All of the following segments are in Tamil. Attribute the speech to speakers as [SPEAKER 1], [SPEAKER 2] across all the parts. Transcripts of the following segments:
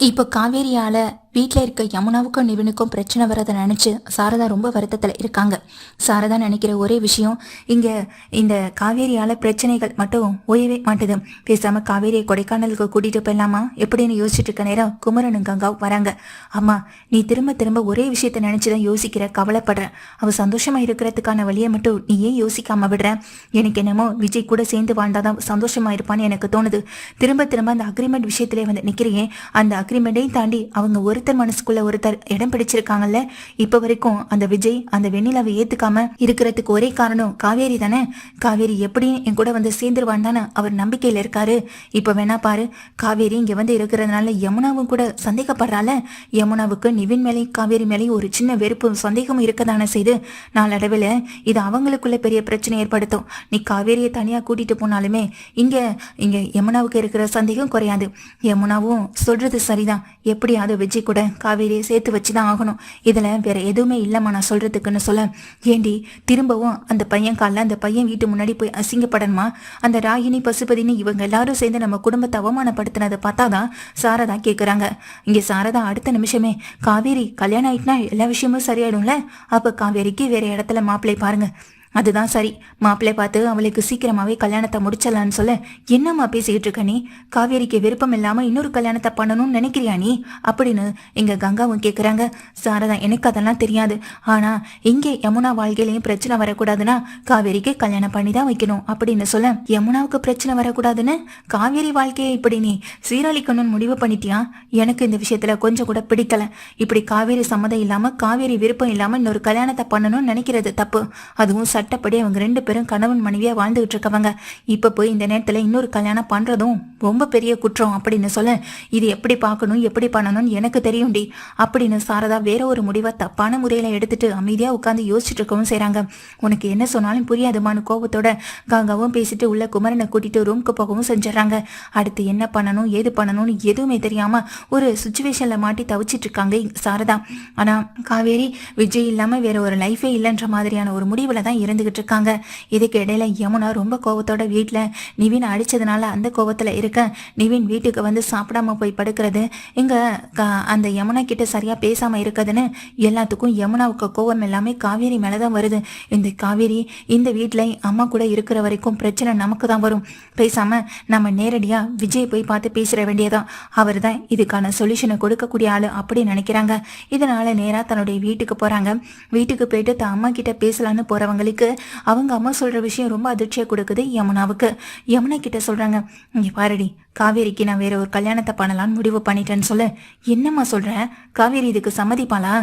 [SPEAKER 1] இப்போ காவேரியால் வீட்டில் இருக்க யமுனாவுக்கும் நிவினுக்கும் பிரச்சனை வரதை நினச்சி சாரதா ரொம்ப வருத்தத்தில் இருக்காங்க. சாரதா நினைக்கிற ஒரே விஷயம் இங்கே இந்த காவேரியால் பிரச்சனைகள் மட்டும் ஓயவே மாட்டுது. பேசாமல் காவேரியை கொடைக்கானலுக்கு கூட்டிகிட்டு போயிடலாமா? எப்படின்னு யோசிச்சுட்டு இருக்க நேரம் குமரனும் கங்காவும் வராங்க. அம்மா நீ திரும்ப திரும்ப ஒரே விஷயத்தை நினச்சி தான் யோசிக்கிற கவலைப்படுற. அவள் சந்தோஷமாக இருக்கிறதுக்கான வழியை மட்டும் நீ ஏன் யோசிக்காமல் விடுற? எனக்கு என்னமோ விஜய் கூட சேர்ந்து வாழ்ந்தாதான் சந்தோஷமாக இருப்பான்னு எனக்கு தோணுது. திரும்ப திரும்ப அந்த அக்ரிமெண்ட் விஷயத்திலே வந்து நிற்கிறேன் அந்த அக்ரிமெண்ட்டையும் தாண்டி அவங்க ஒரு ஒருத்தர் மனசுக்குள்ள ஒருத்தர் இடம் பிடிச்சிருக்காங்கல்ல இப்ப வரைக்கும் அந்த விஜய் அந்த வெண்ணிலாவை ஏத்துக்காம இருக்கிறதுக்கு ஒரே காரணம் காவேரி தானே? காவேரி எப்படி என் கூட வந்து சேர்ந்துருவான் தானே அவர் நம்பிக்கையில இருக்காரு. இப்ப வேணா பாரு காவேரி இங்க வந்து இருக்கிறதுனால யமுனாவும் கூட சந்தேகப்படுறால யமுனாவுக்கு நிவின் மேலேயும் காவேரி மேலேயும் ஒரு சின்ன வெறுப்பும் சந்தேகமும் இருக்கதானே செய்து நாளடைவில் இது அவங்களுக்குள்ள பெரிய பிரச்சனை ஏற்படுத்தும். நீ காவேரியை தனியா கூட்டிட்டு போனாலுமே இங்க இங்க யமுனாவுக்கு இருக்கிற சந்தேகம் குறையாது. யமுனாவும் சொல்றது சரிதான். எப்படியாவது விஜய் கூட காவேரியை சேர்த்து வச்சு தான் ஆகணும். இதில் வேற எதுவுமே இல்லைம்மா நான் சொல்கிறதுக்குன்னு சொல்ல. ஏண்டி திரும்பவும் அந்த பையன் காலில் அந்த பையன் வீட்டு முன்னாடி போய் அசிங்கப்படணுமா? அந்த ராகினி பசுபதினி இவங்க எல்லாரும் சேர்ந்து நம்ம குடும்பத்தை அவமானப்படுத்தினதை பார்த்தாதான் சாரதா கேட்குறாங்க இங்கே சாரதா அடுத்த நிமிஷமே. காவேரி கல்யாணம் ஆயிட்டுனா எல்லா விஷயமும் சரியாயிடும்ல? அப்போ காவேரிக்கு வேற இடத்துல மாப்பிள்ளை பாருங்க. அதுதான் சரி. மாப்பிள்ளை பார்த்து அவளுக்கு சீக்கிரமாவே கல்யாணத்தை முடிச்சிடலான்னு சொல்ல என்னம்மா பேசிக்கிட்டு இருக்க நீ? காவேரிக்கு விருப்பம் இல்லாம இன்னொரு கல்யாணத்தை பண்ணணும்னு நினைக்கிறியா நீ? அப்படின்னு எங்க கங்காவும் கேக்குறாங்க. சாரதா எனக்கு அதெல்லாம் தெரியாது. ஆனா இங்கே யமுனா வாழ்க்கையிலையும் பிரச்சனை வரக்கூடாதுன்னா காவேரிக்கு கல்யாணம் பண்ணி தான் வைக்கணும் அப்படின்னு சொல்ல யமுனாவுக்கு பிரச்சனை வரக்கூடாதுன்னு? காவேரி வாழ்க்கையை இப்படி நீ சீரழிக்கணும்னு முடிவு பண்ணிட்டியா? எனக்கு இந்த விஷயத்துல கொஞ்சம் கூட பிடிக்கல. இப்படி காவேரி சம்மதம் இல்லாம காவேரி விருப்பம் இல்லாம இன்னொரு கல்யாணத்தை பண்ணணும்னு நினைக்கிறது தப்பு. அதுவும் சட்டப்படி அவங்க ரெண்டு பேரும் கணவன் மனைவியா வாழ்ந்துகிட்டு இருக்கவங்க இப்போ போய் இந்த நேரத்தில் இன்னொரு கல்யாணம் பண்றதும் ரொம்ப பெரிய குற்றம் அப்படின்னு சொல்ல இது எப்படி பார்க்கணும் எப்படி பண்ணணும்னு எனக்கு தெரியும்டி அப்படின்னு சாரதா வேற ஒரு முடிவை தப்பான முறையில் எடுத்துட்டு அமைதியாக உட்காந்து யோசிச்சுட்டு இருக்கவும் செய்கிறாங்க உனக்கு என்ன சொன்னாலும் புரியாதுமான்னு கோபத்தோட காங்காவும் பேசிட்டு உள்ள குமரனை கூட்டிட்டு ரூம்க்கு போகவும் செஞ்சிடறாங்க. அடுத்து என்ன பண்ணணும் ஏது பண்ணணும்னு எதுவுமே தெரியாம ஒரு சுச்சுவேஷன்ல மாட்டி தவிச்சிட்டு இருக்காங்க சாரதா. ஆனா காவேரி விஜய் இல்லாம வேற ஒரு லைஃபே இல்லைன்ற மாதிரியான ஒரு முடிவுல தான் இருந்துகிட்டு இருக்காங்க. இதுக்கு இடையில யமுனா ரொம்ப கோவத்தோட வீட்டில் நிவின் அடிச்சதுனால அந்த கோபத்தில் இருக்க நிவின் வீட்டுக்கு வந்து சாப்பிடாம போய் படுக்கிறது. இங்க அந்த யமுனா கிட்ட சரியா பேசாம இருக்குதுன்னு எல்லாத்துக்கும் யமுனாவுக்கு கோவம் எல்லாமே காவேரி மேலதான் வருது. இந்த காவேரி இந்த வீட்டில் அம்மா கூட இருக்கிற வரைக்கும் பிரச்சனை நமக்கு தான் வரும். பேசாம நம்ம நேரடியா விஜய் போய் பார்த்து பேசுகிற வேண்டியதான். அவர் தான் இதுக்கான சொல்யூஷனை கொடுக்கக்கூடிய ஆளு அப்படின்னு நினைக்கிறாங்க. இதனால நேரா தன்னுடைய வீட்டுக்கு போறாங்க. வீட்டுக்கு போயிட்டு தான் அம்மா கிட்ட பேசலான்னு இருக்கு. அவங்க அம்மா சொல்ற விஷயம் ரொம்ப அதிர்ச்சியை கொடுக்குது யமுனாவுக்கு. யமுனா கிட்ட சொல்றாங்க இங்க பாருடி காவேரிக்கு நான் வேற ஒரு கல்யாணத்தை பண்ணலான்னு முடிவு பண்ணிட்டேன்னு சொல்லு. என்னம்மா சொல்ற? காவேரி இதுக்கு சம்மதிப்பாளா?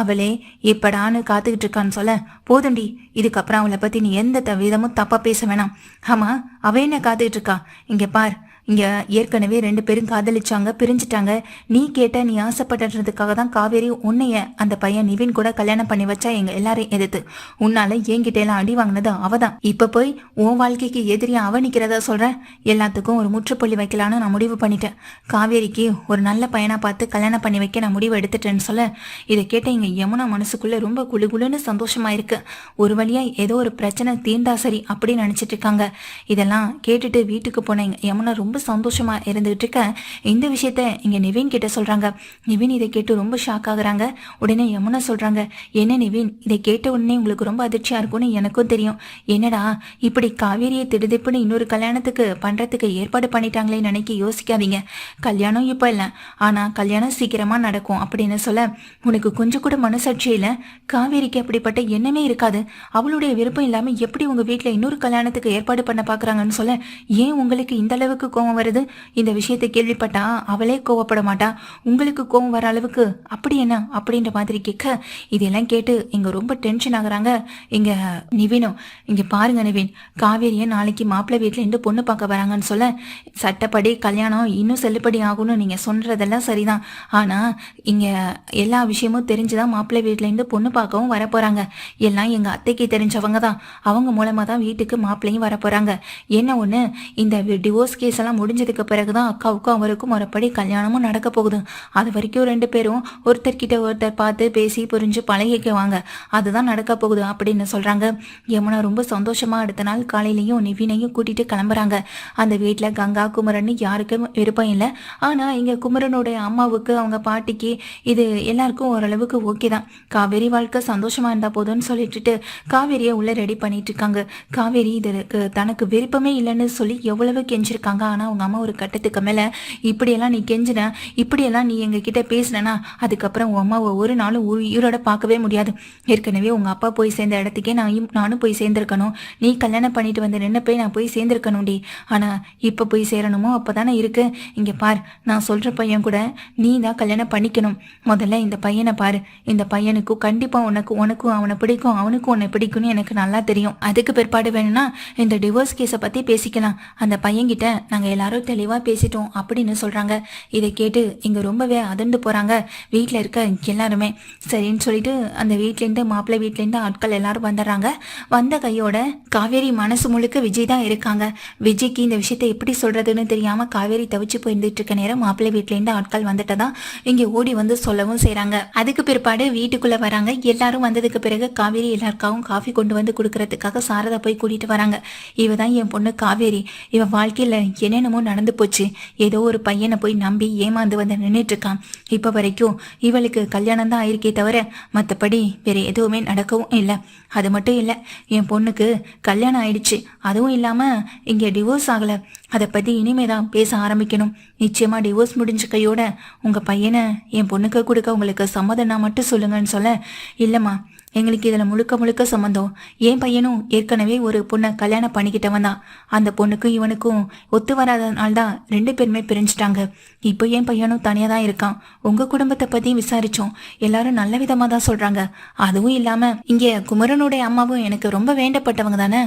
[SPEAKER 1] அவளே எப்படான்னு காத்துக்கிட்டு இருக்கான்னு சொல்ல. போதுண்டி இதுக்கப்புறம் அவளை பத்தி நீ எந்த விதமும் தப்பா பேச வேணாம். ஆமா அவ என்ன காத்துக்கிட்டு இருக்கா? இங்க பார் இங்க ஏற்கனவே ரெண்டு பேரும் காதலிச்சாங்க பிரிஞ்சிட்டாங்க. நீ கேட்ட நீ ஆசைப்பட்டதுக்காக தான் காவேரி உன்னைய அந்த பையன் நிவின் கூட கல்யாணம் பண்ணி வச்சா எங்க எல்லாரையும் எதிர்த்து. உன்னால என்கிட்ட எல்லாம் அடி வாங்கினது அவதான். இப்ப போய் உன் வாழ்க்கைக்கு எதிரியா அவ நிக்கிறதா சொல்ற? எல்லாத்துக்கும் ஒரு முற்றுப்புள்ளி வைக்கலான்னு நான் முடிவு பண்ணிட்டேன். காவேரிக்கு ஒரு நல்ல பையனா பார்த்து கல்யாணம் பண்ணி வைக்க நான் முடிவு எடுத்துட்டேன்னு சொல்ல இதை கேட்ட இங்க யமுனா மனசுக்குள்ள ரொம்ப குளு குளுன்னு சந்தோஷமா இருக்கு. ஒரு வழியா ஏதோ ஒரு பிரச்சனை தீண்டா சரி அப்படின்னு நினைச்சிட்டு இருக்காங்க. இதெல்லாம் கேட்டுட்டு வீட்டுக்கு போன எங்க யமுனா ரொம்ப சந்தோஷமா இருந்துகிட்டு இருக்க இந்த விஷயத்த இங்க நிவின் கிட்ட சொல்றாங்க. நிவின் இதை கேட்டு ரொம்ப ஷாக் ஆகுறாங்க. உடனே யமுனா சொல்றாங்க என்ன நிவின்? இதை கேட்ட உடனே உங்களுக்கு ரொம்ப அதிர்ச்சியா இருக்கும்னு எனக்கும் தெரியும். என்னடா இப்படி காவேரியை திடுதிப்புன்னு இன்னொரு கல்யாணத்துக்கு பண்றதுக்கு ஏற்பாடு பண்ணிட்டாங்களே நினைக்க யோசிக்காதீங்க. கல்யாணம் இப்போ இல்லை. ஆனா கல்யாணம் சீக்கிரமா நடக்கும் அப்படின்னு சொல்ல உனக்கு கொஞ்சம் கூட மனசாட்சி இல்லை? காவேரிக்கு அப்படிப்பட்ட எண்ணமே இருக்காது. அவளுடைய விருப்பம் இல்லாம எப்படி உங்க வீட்டில் இன்னொரு கல்யாணத்துக்கு ஏற்பாடு பண்ண பாக்குறாங்கன்னு சொல்ல ஏன் உங்களுக்கு இந்த அளவுக்கு கோவம் வருது. இந்த விஷயத்தை கேள்விப்பட்டா அவளே கோவப்பட மாட்டா. உங்களுக்கு கோவம் வர அளவுக்கு அப்படி என்ன அப்படின்ற மாதிரி கேட்க இதெல்லாம் கேட்டு இங்க ரொம்ப டென்ஷன் ஆகுறாங்க. இங்க நிவினும் இங்க பாருங்க நிவின் காவேரியை நாளைக்கு மாப்பிள்ளை வீட்டுல இருந்து பொண்ணு பார்க்க வராங்கன்னு சொல்ல சட்டப்படி கல்யாணம் இன்னும் செல்லுபடி ஆகும்னு நீங்க சொல்றதெல்லாம் சரிதான். ஆனா இங்க எல்லா விஷயமும் தெரிஞ்சுதான் மாப்பிள்ளை வீட்டுல இருந்து பொண்ணு பார்க்கவும் வர போறாங்க. எல்லாம் எங்க அத்தைக்கு தெரிஞ்சவங்க தான். அவங்க மூலமா தான் வீட்டுக்கு மாப்பிள்ளையும் வர போறாங்க. என்ன ஒண்ணு இந்த டிவோர்ஸ் கேஸ் எல்லாம் எல்லாம் முடிஞ்சதுக்கு பிறகுதான் அக்காவுக்கும் அவருக்கும் மறுபடி கல்யாணமும் நடக்க போகுது. அது வரைக்கும் ரெண்டு பேரும் ஒருத்தர்கிட்ட ஒருத்தர் பார்த்து பேசி புரிஞ்சு பழகிக்குவாங்க. அதுதான் நடக்க போகுது அப்படின்னு சொல்றாங்க. யமுனா ரொம்ப சந்தோஷமா அடுத்த நாள் காலையிலையும் நிவினையும் கூட்டிட்டு கிளம்புறாங்க. அந்த வீட்டில் கங்கா குமரன் யாருக்கும் விருப்பம் இல்லை. ஆனா இங்க குமரனுடைய அம்மாவுக்கு அவங்க பாட்டிக்கு இது எல்லாருக்கும் ஓரளவுக்கு ஓகே தான். காவேரி வாழ்க்கை சந்தோஷமா இருந்தா போதும்னு சொல்லிட்டு காவேரியை உள்ள ரெடி பண்ணிட்டு இருக்காங்க. காவேரி இதற்கு தனக்கு விருப்பமே இல்லைன்னு சொல்லி எவ்வளவு கெஞ்சிருக்காங்க. ஆனால் அவங்க அம்மா ஒரு கட்டத்துக்கு மேலே இப்படியெல்லாம் நீ கெஞ்சின இப்படியெல்லாம் நீ எங்ககிட்ட பேசினா அதுக்கப்புறம் உன் அம்மாவை ஒரு நாளும் உயிரோட பார்க்கவே முடியாது. ஏற்கனவே உங்கள் அப்பா போய் சேர்ந்த இடத்துக்கே நான் நானும் போய் சேர்ந்துருக்கணும். நீ கல்யாணம் பண்ணிட்டு வந்து நின்று போய் நான் போய் சேர்ந்துருக்கணும்டி. ஆனால் இப்போ போய் சேரணுமோ? அப்பதானே இருக்கு. இங்கே பார் நான் சொல்கிற பையன் கூட நீ தான் கல்யாணம் பண்ணிக்கணும். முதல்ல இந்த பையனை பாரு. இந்த பையனுக்கும் கண்டிப்பாக உனக்கு உனக்கும் அவனை பிடிக்கும் அவனுக்கும் உன்னை பிடிக்கும்னு எனக்கு நல்லா தெரியும். அதுக்கு பிற்பாடு வேணும்னா இந்த டிவோர்ஸ் கேஸை பற்றி பேசிக்கலாம். அந்த பையன்கிட்ட நாங்கள் எல்லாரும் தெளிவா பேசிட்டோம் அப்படின்னு சொல்றாங்க. இதை கேட்டு இங்க ரொம்பவே அதிர்ந்து போறாங்க. வீட்டில் இருக்க எல்லாருமே. சரின்னு சொல்லிட்டு அந்த வீட்லேருந்து மாப்பிள்ளை வீட்லேருந்து ஆட்கள் எல்லாரும் வந்துடுறாங்க. வந்த கையோட காவேரி மனசு முழுக்க விஜய் தான் இருக்காங்க. விஜய்க்கு இந்த விஷயத்தை எப்படி சொல்றதுன்னு தெரியாம காவேரி தவிச்சு போயிருந்துட்டு இருக்க நேரம் மாப்பிள்ளை வீட்லேருந்து ஆட்கள் வந்துட்டதா இங்க ஓடி வந்து சொல்லவும் செய்யறாங்க அதுக்கு பிற்பாடு வீட்டுக்குள்ள வராங்க. எல்லாரும் வந்ததுக்கு பிறகு காவேரி எல்லாருக்காகவும் காஃபி கொண்டு வந்து கொடுக்கறதுக்காக சாரதா போய் கூட்டிட்டு வராங்க. இவ தான் என் பொண்ணு காவேரி. இவன் வாழ்க்கையில என்னென்னமோ நடந்து போச்சு. ஏதோ ஒரு பையனை போய் நம்பி ஏமாந்து வந்து நின்றுட்டு இருக்கான் இப்ப வரைக்கும் இவளுக்கு கல்யாணம் தான் ஆயிருக்கே தவிர மற்றபடி வேற எதுவுமே நடக்கவும் இல்லை. அது மட்டும் இல்லை என் பொண்ணுக்கு கல்யாணம் ஆயிடுச்சு. அதுவும் இல்லாம இங்க டிவோர்ஸ் ஆகல. அதை பத்தி இனிமே தான் பேச ஆரம்பிக்கணும். நிச்சயமா டிவோர்ஸ் முடிஞ்ச கையோட உங்க பையனை என் பொண்ணுக்கு கொடுக்க உங்களுக்கு சம்மதம்னா மட்டும் சொல்லுங்கன்னு சொல்ல இல்லம்மா. எங்களுக்கு இதில் முழுக்க முழுக்க சம்மந்தம் என் பையனும் ஏற்கனவே ஒரு பொண்ணை கல்யாணம் பண்ணிக்கிட்டவன் தான் அந்த பொண்ணுக்கும் இவனுக்கும் ஒத்து வராதனால தான் ரெண்டு பேருமே பிரிஞ்சுட்டாங்க. இப்போ என் பையனும் தனியாக தான் இருக்கான். உங்கள் குடும்பத்தை பற்றியும் விசாரித்தோம் எல்லாரும் நல்ல விதமாக தான் சொல்கிறாங்க அதுவும் இல்லாமல் இங்கே குமரனுடைய அம்மாவும் எனக்கு ரொம்ப வேண்டப்பட்டவங்க தானே?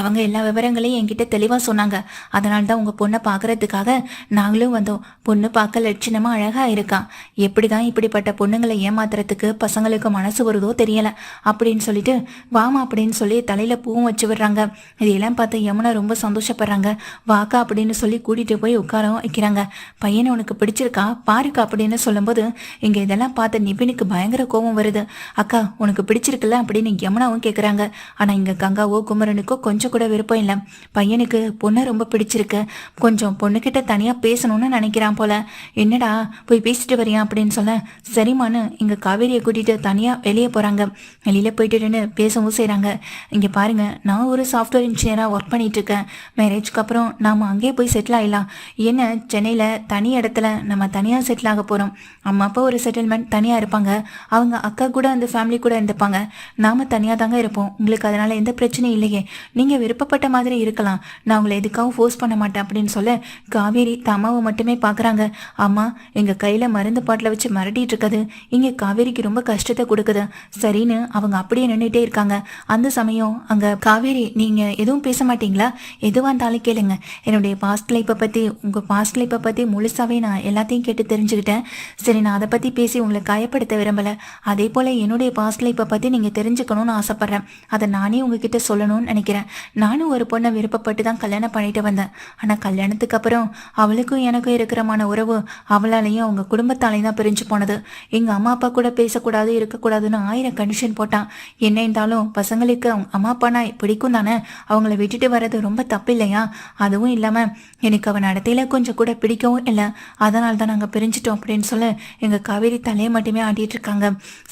[SPEAKER 1] அவங்க எல்லா விவரங்களையும் என்கிட்ட தெளிவாக சொன்னாங்க. அதனால தான் உங்கள் பொண்ணை பார்க்கறதுக்காக நாங்களும் வந்தோம். பொண்ணு பார்க்க லட்சணமாக அழகாக இருக்கான் எப்படி தான் இப்படிப்பட்ட பொண்ணுங்களை ஏமாத்துறதுக்கு பசங்களுக்கு மனசு வருதோ தெரியலை. அப்படின்னு சொல்லிட்டு வாமா அப்படின்னு சொல்லி தலையில பூவும் வச்சு விடுறாங்க. இதையெல்லாம் பார்த்து யமுனா ரொம்ப சந்தோஷப்படுறாங்க. வாக்கா அப்படின்னு சொல்லி கூட்டிட்டு போய் உட்காரவும் வைக்கிறாங்க. பையனை உனக்கு பிடிச்சிருக்கா? பாருக்கா அப்படின்னு சொல்லும்போது இங்க இதெல்லாம் பார்த்த நிபினுக்கு பயங்கர கோபம் வருது. அக்கா உனக்கு பிடிச்சிருக்குல்ல? அப்படின்னு யமுனாவும் கேட்குறாங்க ஆனா இங்க கங்காவோ குமரனுக்கோ கொஞ்சம் கூட விருப்பம் இல்லை. பையனுக்கு பொண்ணை ரொம்ப பிடிச்சிருக்கு. கொஞ்சம் பொண்ணுக்கிட்ட தனியா பேசணும்னு நினைக்கிறான் போல. என்னடா போய் பேசிட்டு வரியா? அப்படின்னு சொல்ல சரிமானு இங்க காவேரியை கூட்டிட்டு தனியா வெளியே போறாங்க. வெளியில் போயிட்டு பேசவும் செய்கிறாங்க இங்கே பாருங்கள் நான் ஒரு சாஃப்ட்வேர் இன்ஜினியராக ஒர்க் பண்ணிகிட்ருக்கேன் மேரேஜ்க்கு அப்புறம் நாம் அங்கேயே போய் செட்டில் ஆகிடலாம் என்ன சென்னையில் தனி இடத்துல நம்ம தனியாக செட்டில் ஆக போகிறோம் அம்மா அப்பா ஒரு செட்டில்மெண்ட் தனியாக இருப்பாங்க. அவங்க அக்கா கூட அந்த ஃபேமிலி கூட இருந்துப்பாங்க. நாம் தனியாக தாங்க இருப்போம். உங்களுக்கு அதனால் எந்த பிரச்சனையும் இல்லையே. நீங்கள் விருப்பப்பட்ட மாதிரி இருக்கலாம். நான் உங்களை எதுக்காகவும் ஃபோர்ஸ் பண்ண மாட்டேன் அப்படின்னு சொல்ல காவேரி தம்மாவை மட்டுமே பார்க்குறாங்க அம்மா எங்கள் கையில் மருந்து பாட்டில் வச்சு மிரட்டிகிட்டு இருக்குது. இங்கே காவேரிக்கு ரொம்ப கஷ்டத்தை கொடுக்குது. சரின்னு அவங்க அப்படியே நின்றுட்டே இருக்காங்க. அந்த சமயம் அங்கே காவேரி நீங்கள் எதுவும் பேச மாட்டீங்களா? எதுவாக இருந்தாலும் கேளுங்க. என்னுடைய பாஸ்ட் லைஃப்பை பற்றி உங்கள் பாஸ்ட் லைஃப்பை பற்றி முழுசாவே நான் எல்லாத்தையும் கேட்டு தெரிஞ்சுக்கிட்டேன். சரி நான் அதை பற்றி பேசி உங்களை காயப்படுத்த விரும்பலை. அதே போல் என்னுடைய பாஸ்ட் லைஃப்பை பற்றி நீங்கள் தெரிஞ்சுக்கணும்னு ஆசைப்பட்றேன். அதை நானே உங்ககிட்ட சொல்லணும்னு நினைக்கிறேன். நானும் ஒரு பொண்ணை விருப்பப்பட்டு தான் கல்யாணம் பண்ணிட்டு வந்தேன். ஆனால் கல்யாணத்துக்கு அப்புறம் அவளுக்கும் எனக்கும் இருக்கிறமான உறவு அவளாலையும் அவங்க குடும்பத்தாலையும் தான் பிரிஞ்சு போனது. எங்கள் அம்மா அப்பா கூட பேசக்கூடாது இருக்கக்கூடாதுன்னு ஆயிரம் கண்டிஷன் போட்டான். என்ன இருந்தாலும் பசங்களுக்கு அம்மா அப்பானா பிடிக்கும் தானே? அவங்கள விட்டுட்டு வர்றது ரொம்ப தப்பு இல்லையா? அதுவும் இல்லாமல் எனக்கு அவன் நடத்தையில கொஞ்சம் கூட பிடிக்கவும் இல்லை. அதனால தான் நாங்கள் பிரிஞ்சிட்டோம் அப்படின்னு சொல்ல எங்கள் காவேரி தலையை மட்டுமே ஆடிட்டு இருக்காங்க.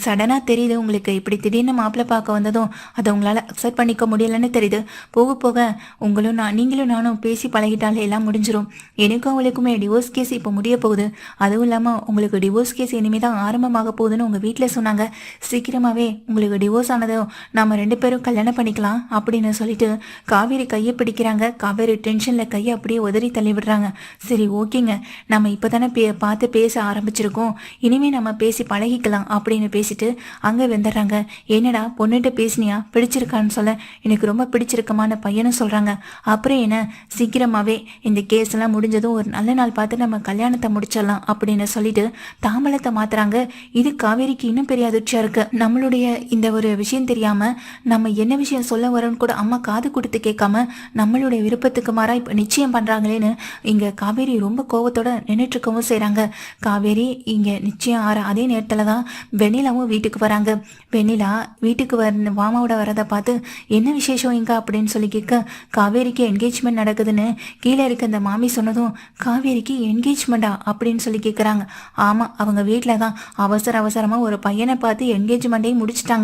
[SPEAKER 1] சடனாக தெரியுது உங்களுக்கு இப்படி திடீர்னு மாப்பிள்ளை பார்க்க வந்ததும் அதை உங்களால் அக்செப்ட் பண்ணிக்க முடியலன்னு தெரியுது. போக போக உங்களும் நான் நீங்களும் நானும் பேசி பழகிட்டாலே எல்லாம் முடிஞ்சிடும் எனக்கும் அவளுக்குமே டிவோர்ஸ் கேஸ் இப்போ முடிய போகுது. அதுவும் இல்லாமல் உங்களுக்கு டிவோர்ஸ் கேஸ் இனிமேல் தான் ஆரம்பமாக போகுதுன்னு உங்கள் வீட்டில் சொன்னாங்க. சீக்கிரமாகவே உங்களுக்கு டிவோர்ஸ் ஆனதும் நம்ம ரெண்டு பேரும் கல்யாணம் பண்ணிக்கலாம் அப்படின்னு சொல்லிட்டு காவேரி கையை பிடிக்கிறாங்க. காவேரி டென்ஷனில் கையை அப்படியே உதறி தள்ளி விடுறாங்க சரி ஓகேங்க. நம்ம இப்போ தானே பே பார்த்து பேச ஆரம்பிச்சிருக்கோம். இனிமேல் நம்ம பேசி பழகிக்கலாம் அப்படின்னு பேசிட்டு அங்கே வந்துடுறாங்க. என்னடா பொண்ணுகிட்ட பேசினியா? பிடிச்சிருக்கான்னு சொல்ல. எனக்கு ரொம்ப பிடிச்சிருக்கமான பையனும் சொல்கிறாங்க அப்புறம் என்ன? சீக்கிரமாகவே இந்த கேஸ் எல்லாம் முடிஞ்சதும் ஒரு நல்ல நாள் பார்த்து நம்ம கல்யாணத்தை முடிச்சிடலாம் அப்படின்னு சொல்லிட்டு தாம்பலத்தை மாத்துறாங்க. இது காவேரிக்கு இன்னும் பெரிய அதிர்ச்சியா இருக்கு. நம்மளுடைய இந்த ஒரு விஷயம் தெரியாம நம்ம என்ன விஷயம் சொல்ல வரோன்னு கூட அம்மா காது கொடுத்து கேட்காம நம்மளுடைய விருப்பத்துக்கு மாறா இப்போ நிச்சயம் பண்றாங்களேன்னு இங்க காவேரி ரொம்ப கோவத்தோட நின்றுட்டு இருக்கவும் செய்றாங்க. காவேரி இங்க நிச்சயம் ஆற அதே நேரத்துல தான் வெண்ணிலாவும் வீட்டுக்கு வராங்க. வெண்ணிலா வீட்டுக்கு வர மாமாவோட வரதை பார்த்து என்ன விசேஷம் இங்க அப்படின்னு சொல்லி கேட்க காவேரிக்கு என்கேஜ்மெண்ட் நடக்குதுன்னு கீழே இருக்க அந்த மாமி சொன்னதும் காவேரிக்கு என்கேஜ்மெண்டா அப்படின்னு சொல்லி கேட்குறாங்க. ஆமாம் அவங்க வீட்டில் தான் அவசர அவசரமாக ஒரு பையனை பார்த்து என்கேஜ்மெண்ட்டையும் முடிச்சிட்டாங்க.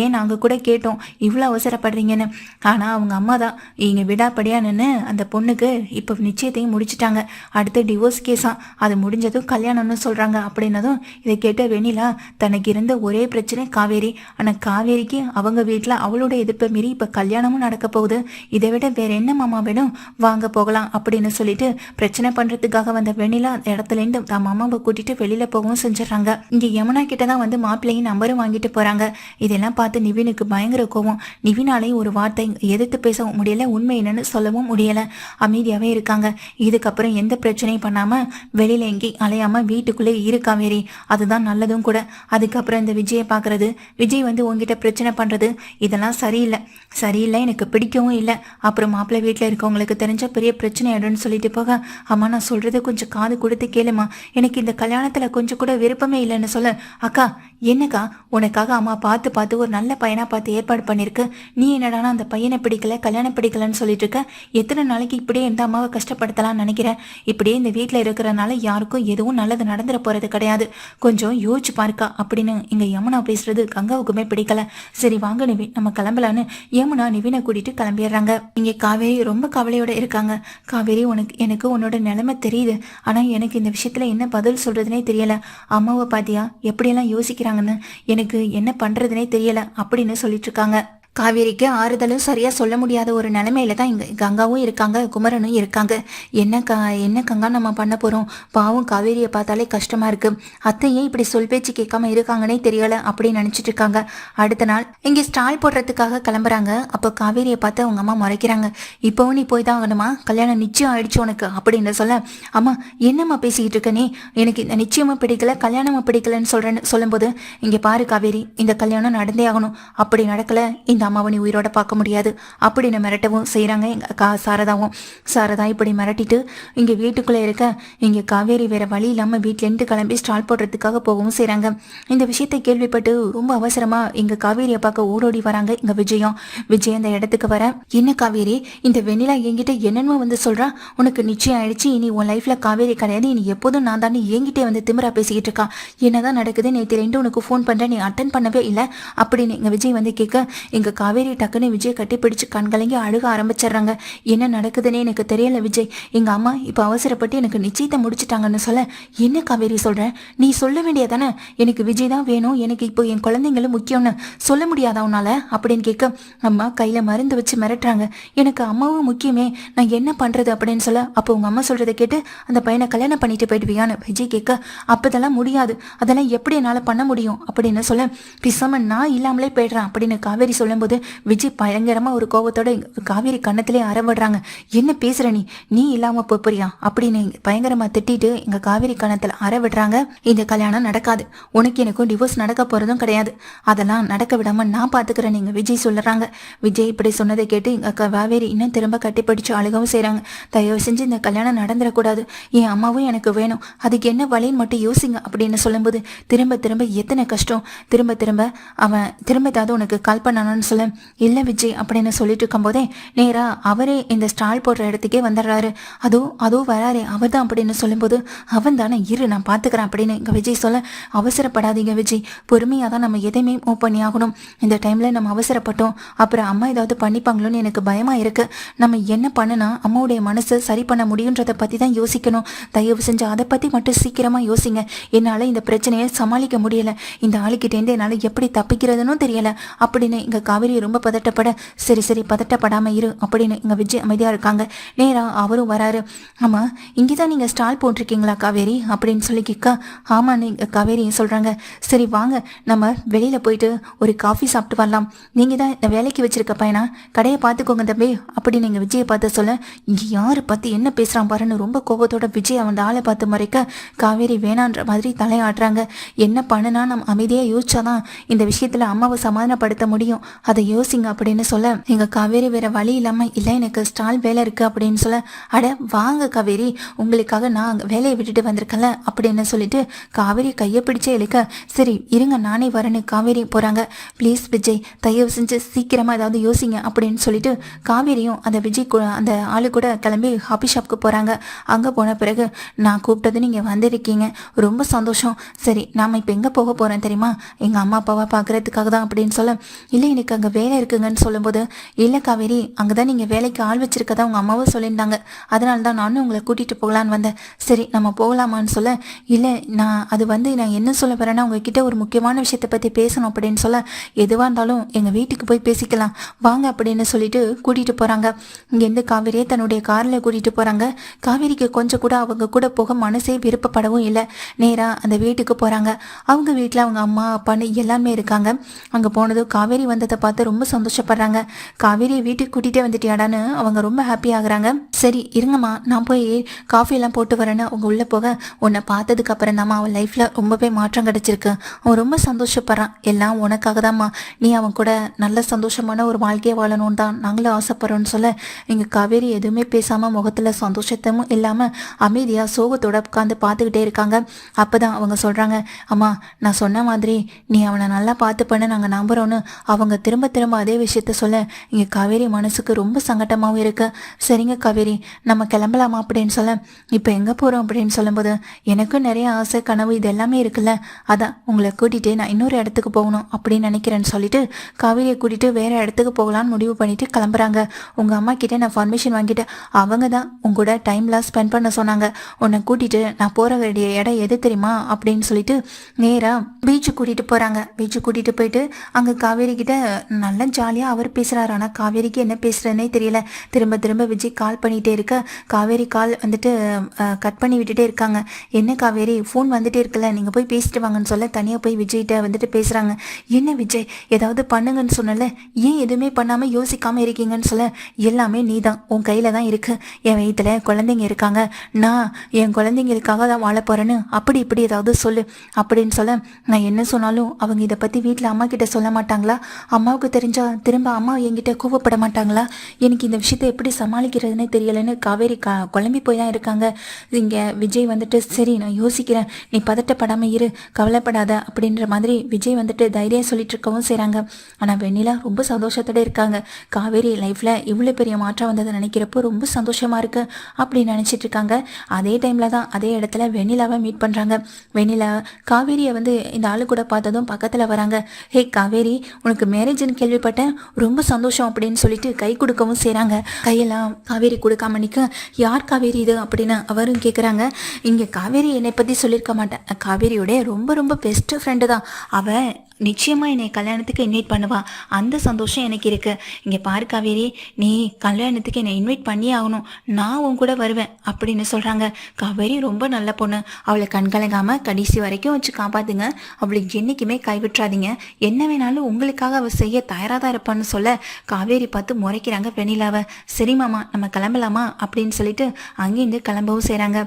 [SPEAKER 1] ஏன் நாங்கள் கூட கேட்டோம். இவ்வளோ அவசரப்படுறீங்கன்னு. ஆனால் அவங்க அம்மா தான் இங்கே விடாப்படியா நின்று அந்த பொண்ணுக்கு இப்போ நிச்சயத்தையும் முடிச்சிட்டாங்க. அடுத்து டிவோர்ஸ் கேஸாம் அது முடிஞ்சதும் கல்யாணம்னு சொல்கிறாங்க அப்படின்னதும் இதை கேட்ட வெண்ணிலா தனக்கு இருந்த ஒரே பிரச்சனை காவேரி. ஆனால் காவேரிக்கு அவங்க வீட்டில் அவளோட எதிர்ப்பை மீறி இப்போ கல்யாணமும் நடக்க போகுது. இதை விட வேற என்ன மாமா வேணும்? வாங்க போகலாம். அப்படின்னு சொல்லிட்டு பிரச்சனை பண்ணுறதுக்காக வந்த வெண்ணிலா இடத்துலேருந்து இடத்துல இருந்து தான் மாமாவை கூட்டிட்டு வெளியில் போகவும் செஞ்சிடறாங்க. இங்கே யமுனா கிட்ட தான் வந்து மாப்பிள்ளையும் நம்பரும் வாங்கிட்டு போகிறாங்க இதெல்லாம் பார்த்து நிவினுக்கு பயங்கர கோவம். நிவினாலையும் ஒரு வார்த்தை எதிர்த்து பேச முடியல. உண்மை என்னன்னு சொல்லவும் முடியல. அமைதியாவே இருக்காங்க. இதுக்கப்புறம் எந்த பிரச்சனையும் பண்ணாம வெளியில எங்கேயும் அலையாம வீட்டுக்குள்ளே இரு காவேரி. அதுதான் நல்லதும் கூட. அதுக்கப்புறம் இந்த விஜயை பார்க்குறது. விஜய் வந்து உங்ககிட்ட பிரச்சனை பண்றது. இதெல்லாம் சரியில்லை. சரியில்லை எனக்கு பிடிக்கவும் இல்லை. அப்புறம் மாப்பிள்ளை வீட்டில் இருக்கவங்களுக்கு தெரிஞ்ச பெரிய பிரச்சனை ஆயிடும்னு சொல்லிட்டு போக அம்மா நான் சொல்றது கொஞ்சம் காது கொடுத்து கேளுமா. எனக்கு இந்த கல்யாணத்துல கொஞ்சம் கூட விருப்பமே இல்லைன்னு சொல்ல. அக்கா என்னக்கா? உனக்காக அம்மா பார்த்து பார்த்து ஒரு நல்ல பையனாக பார்த்து ஏற்பாடு பண்ணியிருக்கு. நீ என்னடானா அந்த பையனை பிடிக்கல கல்யாணம் பிடிக்கலன்னு சொல்லிட்டு இருக்க எத்தனை நாளைக்கு இப்படியே இந்த அம்மாவை கஷ்டப்படுத்தலாம்னு நினைக்கிறேன். இப்படியே இந்த வீட்டில் இருக்கிறனால யாருக்கும் எதுவும் நல்லது நடந்துட போறது கிடையாது. கொஞ்சம் யோசிச்சு பார்க்கா. அப்படின்னு இங்க யமுனா பேசுறது கங்காவுக்குமே பிடிக்கல. சரி வாங்க நிவின் நம்ம கிளம்பலான்னு. யமுனா நிவினை கூட்டிட்டு கிளம்பிடுறாங்க. இங்க காவேரி ரொம்ப கவலையோட இருக்காங்க. காவேரி உனக்கு எனக்கு உன்னோட நிலைமை தெரியுது. ஆனா எனக்கு இந்த விஷயத்துல என்ன பதில் சொல்றதுனே தெரியல. அம்மாவை பாத்தியா? எப்படியெல்லாம் யோசிக்கிறாங்கன்னு. எனக்கு என்ன பண்றதுனே தெரியல அப்படின்னு சொல்லிட்டு இருக்காங்க. காவேரிக்கு ஆறுதலும் சரியா சொல்ல முடியாத ஒரு நிலைமையில தான் இங்க கங்காவும் இருக்காங்க குமரனும் இருக்காங்க. என்ன கா என்ன கங்கா நம்ம பண்ண போறோம்? பாவம் காவேரியை பார்த்தாலே கஷ்டமா இருக்கு. அத்தை ஏன் இப்படி சொல் பேச்சு கேட்காம இருக்காங்கன்னே தெரியல அப்படின்னு நினைச்சிட்டு இருக்காங்க. அடுத்த நாள் இங்க ஸ்டால் போடுறதுக்காக கிளம்புறாங்க. அப்போ காவேரியை பார்த்து அவங்க அம்மா முறைக்கிறாங்க. இப்போவும் நீ போய் தான் ஆகணுமா? கல்யாணம் நிச்சயம் ஆயிடுச்சு உனக்கு அப்படின்னு சொல்ல அம்மா என்னம்மா பேசிக்கிட்டு இருக்க நீ? எனக்கு இந்த நிச்சயமாக பிடிக்கல கல்யாணமாக பிடிக்கலன்னு சொல்றேன்னு சொல்லும்போது இங்க பாரு காவேரி இந்த கல்யாணம் நடந்தே ஆகணும். அப்படி நடக்கல இந்த அம்மாவை நீ உயிரோட பார்க்க முடியாது. அப்படின்னு மிரட்டவும் செய்கிறாங்க எங்கள் கா சாரதாவும். சாரதா இப்படி மிரட்டிட்டு இங்கே வீட்டுக்குள்ளே இருக்க இங்கே காவேரி வேற வழி இல்லாமல் வீட்டிலேருந்து கிளம்பி ஸ்டால் போடுறதுக்காக போகவும் செய்கிறாங்க இந்த விஷயத்தை கேள்விப்பட்டு ரொம்ப அவசரமாக இங்கே காவேரியை பார்க்க ஓடோடி வராங்க இங்கே விஜயம். விஜய் அந்த இடத்துக்கு வர என்ன காவேரி இந்த வெண்ணிலா என்கிட்ட என்னென்னமோ வந்து சொல்கிறா உனக்கு நிச்சயம் ஆயிடுச்சு. இனி உன் லைஃப்பில் காவேரி கிடையாது. இனி எப்போதும் நான் தானே. என்கிட்டே வந்து திமிரா பேசிக்கிட்டு இருக்கா. என்னதான் நடக்குது நேற்று ரெண்டு உனக்கு ஃபோன் பண்ணுறேன் நீ அட்டன் பண்ணவே இல்லை. அப்படின்னு எங்கள் விஜய் வந்து கேட்க காவேரி டக்குன்னு விஜய் கட்டி பிடிச்சு கண்கலங்கி அழுக ஆரம்பிச்சிடுறாங்க. என்ன நடக்குதுன்னே எனக்கு தெரியல விஜய். எங்க அம்மா இப்போ அவசரப்பட்டு எனக்கு நிச்சயத்தை முடிச்சிட்டாங்கன்னு சொல்ல என்ன காவேரி சொல்றேன் நீ சொல்ல வேண்டியதானே? எனக்கு விஜய் தான் வேணும். எனக்கு இப்போ என் குழந்தைங்களும் முக்கியம்னு சொல்ல முடியாதா உன்னால? அப்படின்னு கேட்க அம்மா கையில மருந்து வச்சு மிரட்டுறாங்க. எனக்கு அம்மாவும் முக்கியமே. நான் என்ன பண்றது? அப்படின்னு சொல்ல அப்போ உங்க அம்மா சொல்றதை கேட்டு அந்த பையனை கல்யாணம் பண்ணிட்டு போயிடுவியான்னு? விஜய் கேட்க அப்பதெல்லாம் முடியாது. அதெல்லாம் எப்படி என்னால பண்ண முடியும்? அப்படின்னு சொல்ல பிசாம நான் இல்லாமலே போயிடுறேன். அப்படின்னு காவேரி சொல்லும்போது விஜய் பயங்கரமா ஒரு கோபத்தோட காவேரி கன்னத்திலே அறவிடுறாங்க என்ன பேசுற நீ? நீ இல்லாம போறியா அப்படின்னு பயங்கரமா திட்டிட்டு எங்க காவேரி கன்னத்தில் அறவிடுறாங்க இந்த கல்யாணம் நடக்காது. உனக்கு எனக்கும் டிவோர்ஸ் நடக்க போறதும் கிடையாது. அதெல்லாம் நடக்க விடாம நான் பாத்துக்கிறேன் நீங்க விஜய் சொல்லுறாங்க. விஜய் இப்படி சொன்னதை கேட்டு எங்க காவேரி இன்னும் திரும்ப கட்டிப்பிடிச்சு அழுகவும் செய்கிறாங்க தயவு செஞ்சு இந்த கல்யாணம் நடந்துடக்கூடாது. என் அம்மாவும் எனக்கு வேணும். அதுக்கு என்ன வழின்னு மட்டும் யோசிங்க அப்படின்னு சொல்லும்போது திரும்ப திரும்ப எத்தனை கஷ்டம். திரும்ப திரும்ப அவன் திரும்ப ஏதாவது உனக்கு கால் பண்ணணும்னு சொல்ல. இல்லை விஜய் அப்படின்னு சொல்லிட்டு இருக்கும்போதே நேரா அவரே இந்த ஸ்டால் போடுற இடத்துக்கே வந்துடுறாரு. அதோ அதோ வராரே அவர் தான் அப்படின்னு சொல்லும்போது அவன் தானே இரு நான் பார்த்துக்கிறேன் அப்படின்னு இங்கே விஜய் சொல்ல அவசரப்படாதீங்க விஜய். பொறுமையாக தான் நம்ம எதையுமே மூவ் பண்ணி ஆகணும். இந்த டைமில் நம்ம அவசரப்பட்டோம். அப்புறம் அம்மா ஏதாவது பண்ணிப்பாங்களோன்னு எனக்கு பயமாக இருக்கு. நம்ம என்ன பண்ணுனா அம்மாவுடைய மனசை சரி பண்ண முடியுன்றதை பற்றி தான் யோசிக்கணும். தயவு செஞ்சு அதை பற்றி மட்டும் சீக்கிரமாக யோசிங்க. என்னால் இந்த பிரச்சனையை சமாளிக்க முடியல. இந்த ஆளுக்கிட்டேருந்து என்னால் எப்படி தப்பிக்கிறதுனும் தெரியல. அப்படின்னு இங்கே காவேரி ரொம்ப பதட்டப்பட சரி சரி பதட்டப்படாமல் இரு அப்படின்னு இங்கே விஜய் அமைதியாக இருக்காங்க. நேராக அவரும் வராரு. ஆமாம் இங்கே தான் நீங்கள் ஸ்டால் போட்டிருக்கீங்களா காவேரி? அப்படின்னு சொல்லி கேட்க ஆமாம் நீங்கள் காவேரி சொல்கிறாங்க சரி வாங்க. நம்ம வெளியில் போயிட்டு ஒரு காஃபி சாப்பிட்டு வரலாம். நீங்கள் தான் இந்த வேலைக்கு வச்சிருக்க பையனா? கடையை பார்த்துக்கோங்க தம்பி அப்படின்னு நீங்கள் விஜயை பார்த்து சொல்ல இங்கே யார் பார்த்து என்ன பேசுகிறான் பாருன்னு ரொம்ப கோபத்தோட விஜய் அவன் ஆளை பார்த்து மறைக்க காவேரி வேணான்ற மாதிரி தலையாடுறாங்க என்ன பண்ணுனா நம்ம அமைதியாக யோசிச்சாதான் இந்த விஷயத்தில் அம்மாவை சமாதானப்படுத்த முடியும். அதை யோசிங்க அப்படின்னு சொல்ல எங்கள் காவேரி வேற வழி இல்லாமல் இல்லை எனக்கு ஸ்டால் வேலை இருக்குது அப்படின்னு சொல்ல அட வாங்க காவேரி உங்களுக்காக நான் வேலையை விட்டுட்டு வந்திருக்கேன்ல அப்படின்னு சொல்லிட்டு காவேரி கையை பிடிச்சே இழுக்க சரி இருங்க நானே வரேன்னு காவேரி போகிறாங்க ப்ளீஸ் விஜய் தயவு செஞ்சு சீக்கிரமாக ஏதாவது யோசிங்க அப்படின்னு சொல்லிட்டு காவேரியும் அந்த விஜய் அந்த ஆளு கூட கிளம்பி ஹாப்பி ஷாப்க்கு போகிறாங்க அங்கே போன பிறகு நான் கூப்பிட்டது நீங்கள் வந்திருக்கீங்க. ரொம்ப சந்தோஷம். சரி நாம் இப்போ எங்கே போக போகிறோம் தெரியுமா? எங்கள் அம்மா அப்பாவை பாக்குறதுக்காக தான் அப்படின்னு சொல்ல இல்லை எனக்கு அங்கே வேலை இருக்குங்கன்னு சொல்லும்போது இல்லை காவேரி அங்கே தான் நீங்கள் வேலைக்கு ஆள் வச்சிருக்கதா உங்கள் அம்மாவும் சொல்லியிருந்தாங்க. அதனால தான் நானும் உங்களை கூட்டிகிட்டு போகலான்னு வந்தேன். சரி நம்ம போகலாமான்னு சொல்ல இல்லை நான் அது வந்து நான் என்ன சொல்ல போகிறேன்னா உங்ககிட்ட ஒரு முக்கியமான விஷயத்தை பற்றி பேசணும் அப்படின்னு சொல்ல எதுவாக இருந்தாலும் எங்கள் வீட்டுக்கு போய் பேசிக்கலாம். வாங்க அப்படின்னு சொல்லிட்டு கூட்டிகிட்டு போகிறாங்க இங்கேருந்து காவேரியை தன்னுடைய காரில் கூட்டிகிட்டு போகிறாங்க காவேரிக்கு கொஞ்சம் கூட அவங்க கூட போக மனசே விருப்பப்படவும் இல்லை. நேராக அந்த வீட்டுக்கு போகிறாங்க அவங்க வீட்டில் அவங்க அம்மா அப்பான்னு எல்லாமே இருக்காங்க. அங்கே போனதும் காவேரி வந்ததை பார்த்து ரொம்ப சந்தோஷப்படுறாங்க. காவேரியை வீட்டுக்கு கூட்டிகிட்டே வந்துட்டியாடான்னு அவங்க ரொம்ப ஹாப்பி ஆகுறாங்க. சரி இருங்கம்மா நான் போய் காஃபியெல்லாம் போட்டு வரேன்னு அவங்க உள்ளே போக உன்னை பார்த்ததுக்கு அப்புறம் தாம்மா அவன் லைஃப்பில் ரொம்பவே மாற்றம் கிடச்சிருக்கு. அவன் ரொம்ப சந்தோஷப்படுறான். எல்லாம் உனக்காக தாம்மா. நீ அவன் கூட நல்ல சந்தோஷமான ஒரு வாழ்க்கையை வாழணும்னு தான் நாங்களும் ஆசைப்படுறோன்னு சொல்ல எங்கள் காவேரி எதுவுமே பேசாமல் முகத்தில் சந்தோஷத்தமும் இல்லாமல் அமைதியாக சோகத்தோட உட்காந்து பார்த்துக்கிட்டே இருக்காங்க. அப்போ தான் அவங்க சொல்கிறாங்க அம்மா நான் சொன்ன மாதிரி நீ அவனை நல்லா பார்த்துப்பண்ணு நாங்கள் நம்புகிறோன்னு அவங்க திரும்ப திரும்ப அதே விஷயத்த சொல்ல இங்கே காவேரி மனசுக்கு ரொம்ப சங்கட்டமாகவும் இருக்கு. சரிங்க காவேரி நம்ம கிளம்பலாமா அப்படின்னு சொல்ல இப்போ எங்கே போகிறோம் அப்படின்னு சொல்லும்போது எனக்கும் நிறைய ஆசை கனவு இது எல்லாமே இருக்குல்ல. அதான் உங்களை கூட்டிகிட்டு நான் இன்னொரு இடத்துக்கு போகணும் அப்படின்னு நினைக்கிறேன்னு சொல்லிட்டு காவேரியை கூட்டிகிட்டு வேறு இடத்துக்கு போகலான்னு முடிவு பண்ணிட்டு கிளம்புறாங்க. உங்கள் அம்மா கிட்டே நான் பர்மிஷன் வாங்கிட்டு அவங்க தான் உங்க கூட டைம்லாம் ஸ்பெண்ட் பண்ண சொன்னாங்க. உன்னை கூட்டிகிட்டு நான் போகிற வேண்டிய இடம் எது தெரியுமா அப்படின்னு சொல்லிட்டு நேராக பீச்சு கூட்டிகிட்டு போகிறாங்க பீச்சு கூட்டிகிட்டு போயிட்டு அங்கே காவேரி கிட்ட நல்லா ஜாலியாக அவர் பேசுகிறாரு ஆனால் காவேரிக்கு என்ன பேசுகிறதுனே தெரியல. திரும்ப திரும்ப விஜய் கால் பண்ணிகிட்டே இருக்க. காவேரி கால் வந்துட்டு கட் பண்ணி விட்டுட்டே இருக்காங்க. என்ன காவேரி? ஃபோன் வந்துட்டே இருக்குல்ல. நீங்கள் போய் பேசிட்டு வாங்கன்னு சொல்ல தனியாக போய் விஜய்கிட்ட வந்துட்டு பேசுகிறாங்க என்ன விஜய்? ஏதாவது பண்ணுங்கன்னு சொன்னல. ஏன் எதுவுமே பண்ணாமல் யோசிக்காமல் இருக்கீங்கன்னு சொல்ல. எல்லாமே நீ தான் உன் கையில் தான் இருக்கு. என் வயிற்றில் குழந்தைங்க இருக்காங்க. நான் என் குழந்தைங்களுக்காக தான் வாழ போகிறேன்னு அப்படி இப்படி ஏதாவது சொல்லு. அப்படின்னு சொல்ல நான் என்ன சொன்னாலும் அவங்க இதை பற்றி வீட்டில் அம்மா கிட்ட சொல்ல மாட்டாங்களா? அம்மா அம்மாவுக்கு தெரிஞ்சா திரும்ப அம்மா என்கிட்ட கோவப்பட மாட்டாங்களா? எனக்கு இந்த விஷயத்தை எப்படி சமாளிக்கிறதுனே தெரியலைன்னு காவேரி கா குழம்பி போய் தான் இருக்காங்க. இங்கே விஜய் வந்துட்டு சரி நான் யோசிக்கிறேன். நீ பதட்டப்படாமல் இரு. கவலைப்படாத. அப்படின்ற மாதிரி விஜய் வந்துட்டு தைரியம் சொல்லிட்டு இருக்கவும் செய்கிறாங்க ஆனால் வெண்ணிலா ரொம்ப சந்தோஷத்தோட இருக்காங்க. காவேரி லைஃப்பில் இவ்வளோ பெரிய மாற்றம் வந்ததை நினைக்கிறப்போ ரொம்ப சந்தோஷமாக இருக்கு அப்படின்னு நினச்சிட்டு இருக்காங்க. அதே டைமில் தான் அதே இடத்துல வெண்ணிலாவை மீட் பண்ணுறாங்க வெண்ணிலா காவேரியை வந்து இந்த ஆளு கூட பார்த்ததும் பக்கத்தில் வராங்க. ஹே காவேரி உனக்கு மேரேஜ் மேரேஜ்னு கேள்விப்பட்டேன். ரொம்ப சந்தோஷம் அப்படின்னு சொல்லிட்டு கை கொடுக்கவும் செய்கிறாங்க கையெல்லாம் காவேரி கொடுக்காம நிற்க யார் காவேரி இது? அப்படின்னு அவரும் கேட்குறாங்க இங்கே காவேரி என்னை பற்றி சொல்லியிருக்க மாட்டேன். காவேரியோட ரொம்ப ரொம்ப பெஸ்ட்டு ஃப்ரெண்டு தான். அவன் நிச்சயமாக என்னை கல்யாணத்துக்கு இன்வைட் பண்ணுவா. அந்த சந்தோஷம் எனக்கு இருக்கு. இங்கே பாரு காவேரி நீ கல்யாணத்துக்கு என்னை இன்வைட் பண்ணியே ஆகணும். நான் உன் கூட வருவேன் அப்படின்னு சொல்கிறாங்க காவேரி ரொம்ப நல்ல பொண்ணு. அவளை கண்கலங்காமல் கடைசி வரைக்கும் வச்சு காப்பாத்துங்க. அவளுக்கு என்றைக்குமே கைவிட்றாதீங்க என்ன வேணாலும் உங்களுக்காக அவள் செய்ய தயாராக தான் இருப்பான்னு சொல்ல காவேரி பார்த்து முறைக்கிறாங்க வெண்ணிலாவை. சரி மாமா நம்ம கிளம்பலாமா? அப்படின்னு சொல்லிட்டு அங்கேருந்து கிளம்பவும் செய்கிறாங்க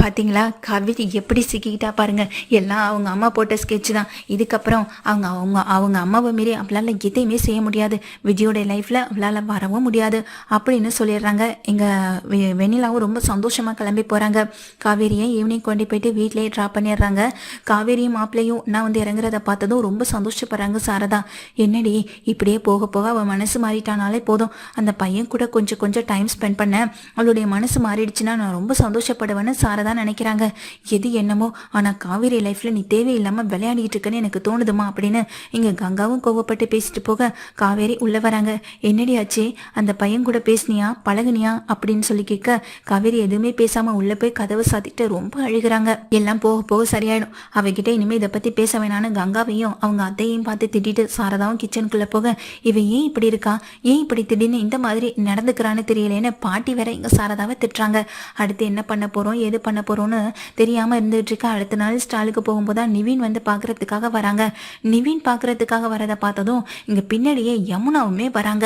[SPEAKER 1] பார்த்தீங்களா காவேரி எப்படி சிக்கிக்கிட்டா பாருங்க. எல்லாம் அவங்க அம்மா போட்ட ஸ்கெட்ச் தான். இதுக்கப்புறம் அவங்க அவங்க அவங்க அம்மாவை மீறி அவளால் எதையுமே செய்ய முடியாது. விஜயோடைய லைஃப்பில் அவளால் வரவும் முடியாது அப்படின்னு சொல்லிடுறாங்க. எங்கள் வெண்ணிலாவும் ரொம்ப சந்தோஷமாக கிளம்பி போகிறாங்க காவேரியை ஈவினிங் கொண்டு போயிட்டு வீட்லேயே ட்ராப் பண்ணிடுறாங்க. காவேரியும் மாப்பிள்ளையும் நான் வந்து இறங்குறத பார்த்ததும் ரொம்ப சந்தோஷப்படுறாங்க சாரதா. என்னடி இப்படியே போக போக அவள் மனசு மாறிட்டானாலே போதும். அந்த பையன் கூட கொஞ்சம் கொஞ்சம் டைம் ஸ்பெண்ட் பண்ண அவளுடைய மனசு மாறிடுச்சுன்னா நான் ரொம்ப சந்தோஷப்படுவேன்னு சாரதா நினைக்கிறாங்க. எது என்னமோ ஆனால் காவேரி லைஃப்பில் நீ தேவையில்லாமல் விளையாடிட்டு இருக்கேன்னு எனக்கு தோணுதுமா அப்படின்னு அப்படின்னு இங்க கங்காவும் கோவப்பட்டு பேசிட்டு போக காவேரி உள்ள வராங்க. என்னடி ஆச்சு? அந்த பையன் கூட பேசுனியா? பழகுனியா? அப்படின்னு சொல்லி கேட்க காவேரி எதுவுமே பேசாம உள்ள போய் கதவை சாத்திட்டு ரொம்ப அழுகுறாங்க. எல்லாம் போக போக சரியாயிடும். அவகிட்ட இனிமே இதை பத்தி பேச வேணான்னு கங்காவையும் அவங்க அத்தையும் பார்த்து திட்டிட்டு சாரதாவும் கிச்சனுக்குள்ள போக இவ ஏன் இப்படி இருக்கா? ஏன் இப்படி திடீர்னு இந்த மாதிரி நடந்துக்கிறான்னு தெரியலேன்னு பாட்டி வேற இங்க சாரதாவை திட்டுறாங்க. அடுத்து என்ன பண்ண போறோம்? எது பண்ண போறோம்னு தெரியாம இருந்துட்டு இருக்கா அடுத்த நாள் ஸ்டாலுக்கு போகும்போது தான் நிவின் வந்து பாக்குறதுக்காக வராங்க. நிவின் நிவின் பார்க்கறதுக்காக வரதை பார்த்ததும் இங்க பின்னாடியே யமுனாவுமே வராங்க.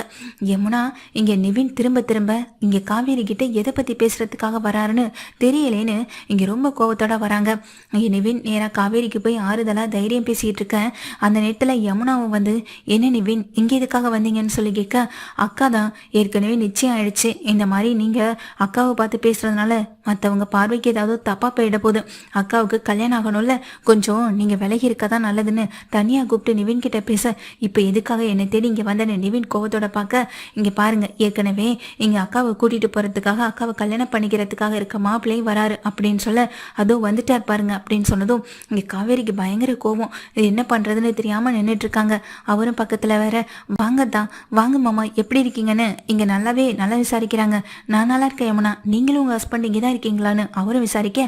[SPEAKER 1] யமுனா இங்க நிவின் திரும்ப திரும்ப இங்க காவேரி கிட்ட எதை பத்தி பேசுறதுக்காக வராருன்னு தெரியலேன்னு இங்க ரொம்ப கோவத்தோட வராங்க. இங்க நிவின் நேரா காவேரிக்கு போய் ஆறுதலா தைரியம் பேசிட்டு இருக்கேன் அந்த நேரத்துல யமுனாவும் வந்து என்ன நிவின் இங்க எதுக்காக வந்தீங்கன்னு சொல்லி கேட்க அக்கா தான் ஏற்கனவே நிச்சயம் ஆயிடுச்சு. இந்த மாதிரி நீங்க அக்காவை பார்த்து பேசுறதுனால மற்றவங்க பார்வைக்கு ஏதாவது தப்பா போயிட போகுது. அக்காவுக்கு கல்யாணம் ஆகணும்ல கொஞ்சம் நீங்க விலகி இருக்கதான் நல்லதுன்னு தனியா கூப்பிட்டு நிவின் கிட்ட பேச இப்போ எதுக்காக என்னை தேடி இங்க வந்தேன்னு நிவின் கோவத்தோட பார்க்க இங்க பாருங்க ஏற்கனவே எங்க அக்காவை கூட்டிட்டு போறதுக்காக அக்காவை கல்யாணம் பண்ணிக்கிறதுக்காக இருக்க மாப்பிள்ளையும் வராரு அப்படின்னு சொல்ல அதோ வந்துட்டார் பாருங்க அப்படின்னு சொன்னதும் இங்க காவேரிக்கு பயங்கர கோவம். என்ன பண்றதுன்னு தெரியாம நின்றுட்டு இருக்காங்க. அவரும் பக்கத்துல வேற வாங்க தான் வாங்க மாமா எப்படி இருக்கீங்கன்னு? இங்க நல்லாவே நல்லா விசாரிக்கிறாங்க. நான் நல்லா இருக்கேன் யமுனா நீங்களும் உங்க ஹஸ்பண்ட் இங்கே தான் இருக்கீங்களான்னு அவரும் விசாரிக்க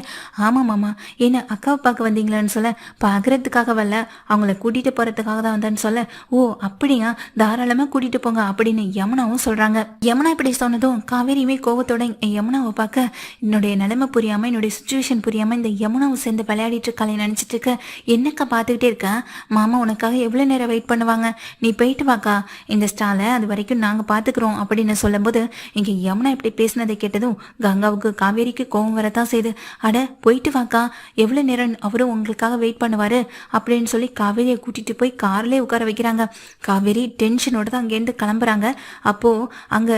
[SPEAKER 1] ஆமா மாமா என்ன அக்காவை பார்க்க வந்தீங்களான்னு சொல்ல பார்க்கறதுக்காக வரல அவங்கள கூட்டிகிட்டு போகிறதுக்காக தான் வந்தேன்னு சொல்ல ஓ அப்படியா? தாராளமா கூட்டிட்டு போங்க அப்படின்னு யமுனாவும் சொல்றாங்க. யமுனா இப்படி சொன்னதும் காவேரியுமே கோவத்தோட யமுனாவை பார்க்க என்னுடைய நிலைமை புரியாம என்னுடைய சுச்சுவேஷன் புரியாம இந்த யமுனாவும் சேர்ந்து விளையாடிட்டு இருக்காளே நினைச்சிட்டு இருக்க. என்னக்கா பார்த்துக்கிட்டே இருக்க? மாமா உனக்காக எவ்வளோ நேரம் வெயிட் பண்ணுவாங்க? நீ போயிட்டு வாக்கா. இந்த ஸ்டாலை அது வரைக்கும் நாங்க பார்த்துக்குறோம் அப்படின்னு சொல்லும்போது இங்க யமுனா இப்படி பேசினதை கேட்டதும் கங்காவுக்கு காவேரிக்கு கோவம் வரதான் செய்யுது அட போயிட்டு வாக்கா. எவ்வளோ நேரம் அவரும் உங்களுக்காக வெயிட் பண்ணுவாரு? அப்படின்னு சொல்லி காவேரியை கூட்டிட்டு போய் கார்லேயே உட்கார வைக்கிறாங்க. காவேரி டென்ஷனோட தான் அங்கேருந்து கிளம்புறாங்க. அப்போ அங்க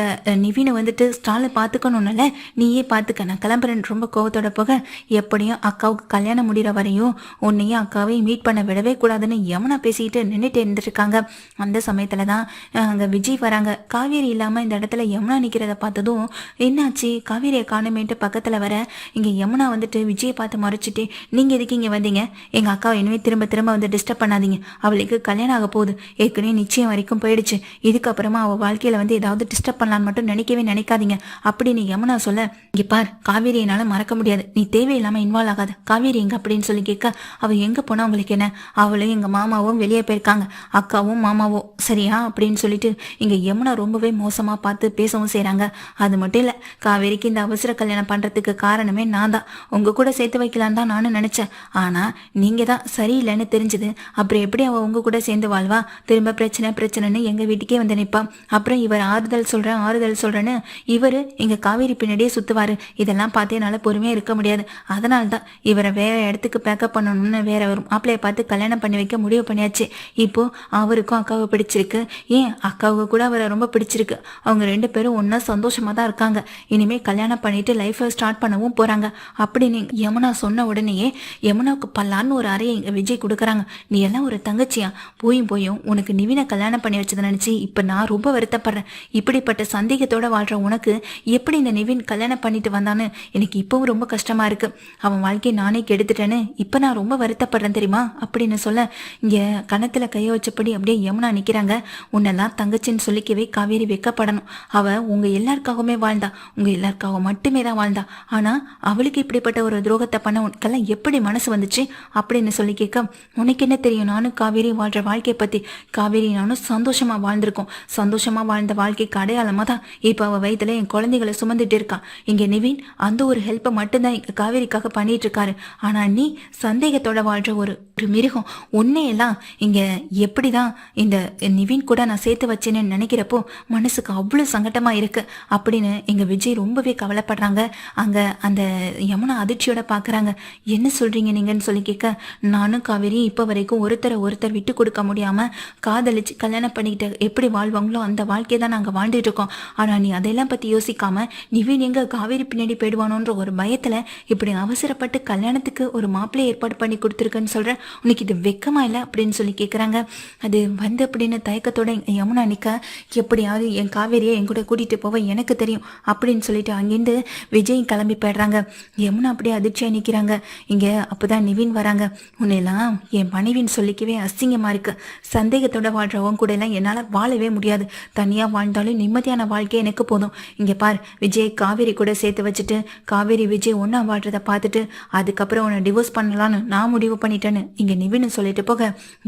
[SPEAKER 1] நிவினை வந்துட்டு ஸ்டாலை பார்த்துக்கணும்னால நீயே பார்த்துக்க நான் கிளம்புறேன்னு ரொம்ப கோவத்தோட போக. எப்படியும் அக்காவுக்கு கல்யாணம் முடிகிற வரையும் உன்னையும் அக்காவையும் மீட் பண்ண விடவே கூடாதுன்னு யமுனா பேசிக்கிட்டு நின்றுட்டு இருந்துருக்காங்க அந்த சமயத்துல தான் அங்கே அங்க விஜய் வராங்க. காவேரி இல்லாம இந்த இடத்துல யமுனா நிக்கிறத பார்த்ததும் என்னாச்சு? காவேரியை காணுமேன்ட்டு பக்கத்துல வர. இங்க யமுனா வந்துட்டு விஜயை பார்த்து மறைச்சிட்டு நீங்க எதுக்கு இங்க வந்தீங்க? எங்க அக்காவை இனிமே திரும்ப திரும்ப வந்து டிஸ்டர்ப் பண்ணாதீங்க. அவளுக்கு கல்யாணம் ஆக போகுது. ஏற்கனவே நிச்சயம் வரைக்கும் போயிடுச்சு. இதுக்கப்புறமா அவள் வாழ்க்கையில வந்து ஏதாவது டிஸ்டர்ப் பண்ணலான்னு மட்டும் நினைக்கவே நினைக்காதீங்க. அப்படின்னு யமுனா சொல்ல இங்கே பார் காவேரி மறக்க முடியாது. நீ தேவையில்லாம இன்வால்வ் ஆகாத. காவேரி எங்க அப்படின்னு சொல்லி கேட்க அவ எங்க போனா உங்களுக்கு என்ன? அவளும் எங்க மாமாவும் வெளியே போயிருக்காங்க. அக்காவும் மாமாவும் சரியா? அப்படின்னு சொல்லிட்டு இங்க யமுனா ரொம்பவே மோசமா பார்த்து பேசவும் செய்கிறாங்க அது மட்டும் இல்ல காவேரிக்கு இந்த அவசர கல்யாணம் பண்றதுக்கு காரணமே நான் தான் உங்க கூட சேர்த்து வைக்கலான்னு தான் நானும் நினைச்சேன். ஆனா நீங்க தான் சரியில்லைன்னு தெரிஞ்சது. அப்புறம் எப்படி அவள் உங்க கூட சேர்ந்து வாழ்வா? திரும்ப பிரச்சனை பிரச்சனைன்னு எங்க வீட்டுக்கே வந்து நிற்பான் அப்புறம் இவர் ஆறுதல் சொல்றேன் ஆறுதல் சொல்றேன்னு இவர் எங்க காவேரி பின்னாடியே சுத்துவாரு. இதெல்லாம் பார்த்து என்னால பொறுமையா இருக்க முடியாது. அதனால தான் இவரை வேற இடத்துக்கு பேக்கப் பண்ணணும்னு வேற ஒரு மாப்பிளைய பார்த்து கல்யாணம் பண்ணி வைக்க முடிவு பண்ணியாச்சு. இப்போ அவருக்கும் அக்காவை பிடிச்சிருக்கு. ஏன்? அக்காவுக்கு கூட அவரை ரொம்ப பிடிச்சிருக்கு. அவங்க ரெண்டு பேரும் ஒன்றா சந்தோஷமா தான் இருக்காங்க. இனிமே கல்யாணம் பண்ணிட்டு லைஃப்பை ஸ்டார்ட் பண்ணவும் போறாங்க. அப்படின்னு யமுனா சொன்ன உடனேயே யமுனாவுக்கு பல்லான்னு ஒரு அறையை இங்க விஜய் கொடுக்குறாங்க. நீ எல்லாம் ஒரு தங்கச்சியா? போயும் போயும். உனக்கு நிவினை கல்யாணம் பண்ணி வச்சதை நினைச்சு இப்ப நான் ரொம்ப வருத்தப்படுறேன். இப்படிப்பட்ட சந்தேகத்தோட வாழ்ற உனக்கு எப்படி இந்த நிவின் கல்யாணம் பண்ணிட்டு வந்தான்னு எனக்கு இப்பவும் ரொம்ப கஷ்டமா இருக்கு. அவன் வாழ்க்கையை நானே கெடுத்துட்டேன்னு இப்ப நான் ரொம்ப வருத்தப்படுறேன் தெரியுமா? அப்படின்னு சொல்ல இங்க கணத்துல கைய வச்சபடி அப்படியே யமுனா நிக்கிறாங்க. உன்னெல்லாம் தங்கச்சின்னு சொல்லிக்கவே காவேரி வெக்கப்படணும். அவ உங்க எல்லாருக்காகவுமே வாழ்ந்தா. உங்க எல்லாருக்காக மட்டுமே தான் வாழ்ந்தா. ஆனா அவளுக்கு இப்படிப்பட்ட ஒரு துரோகத்தை பண்ண உனக்கெல்லாம் எப்படி மனசு வந்துச்சு அப்படின்னு சொல்லி கேட்க உனக்கு என்ன தெரியும்? நானும் காவேரி வாழ்ற வாழ்க்கையை பத்தி காவேரி நானும் சந்தோஷமா வாழ்ந்திருக்கோம். சந்தோஷமா வாழ்ந்த வாழ்க்கைக்கு அடையாளமா தான் இப்ப அவ வயித்துல என் குழந்தைகளை சுமந்துட்டு இருக்கா. இங்க நிவின் அந்த ஒரு ஹெல்ப்பை மட்டும்தான் இங்க காவேரிக்காக பண்ணிட்டு இருக்காரு. ஆனா நீ சந்தேகத்தோட வாழ்ற ஒரு ஒரு மிருகம் உன்னையெல்லாம் இங்க எப்படிதான் இந்த நிவின் கூட நான் சேர்த்து வச்சேன்னு நினைக்கிறப்போ மனசுக்கு அவ்வளவு சங்கட்டமா இருக்கு. அப்படின்னு எங்க விஜய் ரொம்பவே கவலைப்படுறாங்க. அங்க அந்த யமுனா அதிர்ச்சியோட பாக்குறாங்க. என்ன சொல்றீங்க நீங்கன்னு சொல்லி கேட்க நானும் காவேரி இப்ப வரைக்கும் ஒருத்தரை ஒருத்தர் விட்டு கொடுக்க முடியாம காதலிச்சு கல்யாணம் பண்ணிக்கிட்டு எப்படி வாழ்வாங்களோ அந்த வாழ்க்கையை தான் நாங்க வாழ்ந்துட்டு இருக்கோம். ஆனா நீ அதெல்லாம் பத்தி யோசிக்காம நிவின் எங்க காவேரி பின்னாடி போயிடுவானோன்ற ஒரு பயத்துல இப்படி அவசரப்பட்டு கல்யாணத்துக்கு ஒரு மாப்பிள்ளை ஏற்பாடு பண்ணி கொடுத்துருக்கேன்னு சொல்றேன் உனக்கு இது வெக்கமா இல்லை? அப்படின்னு சொல்லி கேக்குறாங்க. அது வந்து அப்படின்னு தயக்கத்தோட யமுனா நிக்க எப்படியாவது என் காவேரியை என் கூட கூட்டிட்டு போவ எனக்கு தெரியும் அப்படின்னு சொல்லிட்டு அங்கேருந்து விஜய் கிளம்பி போயிடுறாங்க. யமுனா அப்படியே அதிர்ச்சியா நிக்கிறாங்க. இங்க அப்பதான் நிவின் வராங்க. உன்னெல்லாம் என் மனைவின்னு சொல்லி நினைக்கவே அசிங்கமா இருக்கு. சந்தேகத்தோட வாழ்றவங்க கூட எல்லாம் என்னால் வாழவே முடியாது. தனியாக வாழ்ந்தாலும் நிம்மதியான வாழ்க்கை எனக்கு போதும். இங்கே பார் விஜய் காவேரி கூட சேர்த்து வச்சுட்டு காவேரி விஜய் ஒன்றா வாழ்றத பார்த்துட்டு அதுக்கப்புறம் உன்னை டிவோர்ஸ் பண்ணலான்னு நான் முடிவு பண்ணிட்டேன்னு இங்கே நிவின்னு சொல்லிட்டு போக